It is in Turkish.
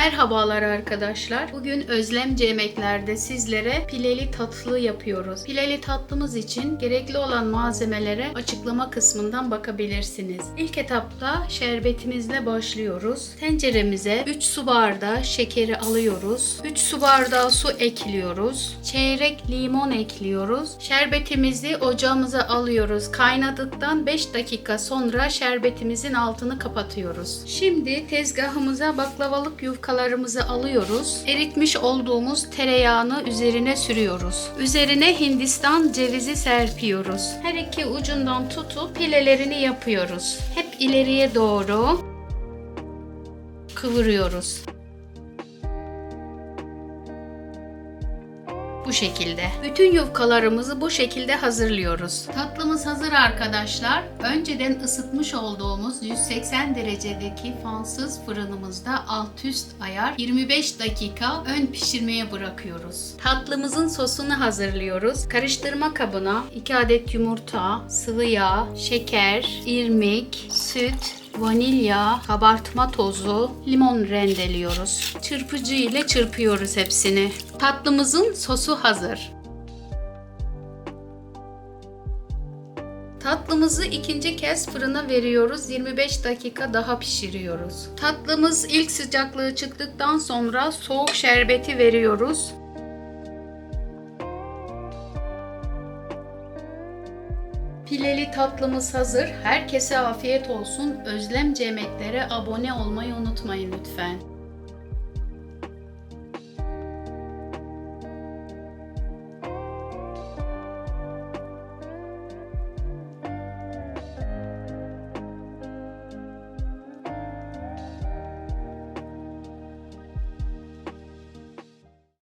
Merhabalar arkadaşlar. Bugün Özlemci Yemekler'de sizlere pileli tatlı yapıyoruz. Pileli tatlımız için gerekli olan malzemelere açıklama kısmından bakabilirsiniz. İlk etapta şerbetimizle başlıyoruz. Tenceremize 3 su bardağı şekeri alıyoruz. 3 su bardağı su ekliyoruz. Çeyrek limon ekliyoruz. Şerbetimizi ocağımıza alıyoruz. Kaynadıktan 5 dakika sonra şerbetimizin altını kapatıyoruz. Şimdi tezgahımıza baklavalık yufkalarımızı alıyoruz. Eritmiş olduğumuz tereyağını üzerine sürüyoruz. Üzerine Hindistan cevizi serpiyoruz. Her iki ucundan tutup pilelerini yapıyoruz. Hep ileriye doğru kıvırıyoruz. Bu şekilde. Bütün yufkalarımızı bu şekilde hazırlıyoruz. Tatlımız hazır arkadaşlar. Önceden ısıtmış olduğumuz 180 derecedeki fansız fırınımızda alt üst ayar 25 dakika ön pişirmeye bırakıyoruz. Tatlımızın sosunu hazırlıyoruz. Karıştırma kabına 2 adet yumurta, sıvı yağ, şeker, irmik, süt, vanilya, kabartma tozu, limon rendeliyoruz. Çırpıcı ile çırpıyoruz hepsini. Tatlımızın sosu hazır. Tatlımızı ikinci kez fırına veriyoruz. 25 dakika daha pişiriyoruz. Tatlımız ilk sıcaklığı çıktıktan sonra soğuk şerbeti veriyoruz. Pileli tatlımız hazır. Herkese afiyet olsun. Özlemci yemeklere abone olmayı unutmayın lütfen.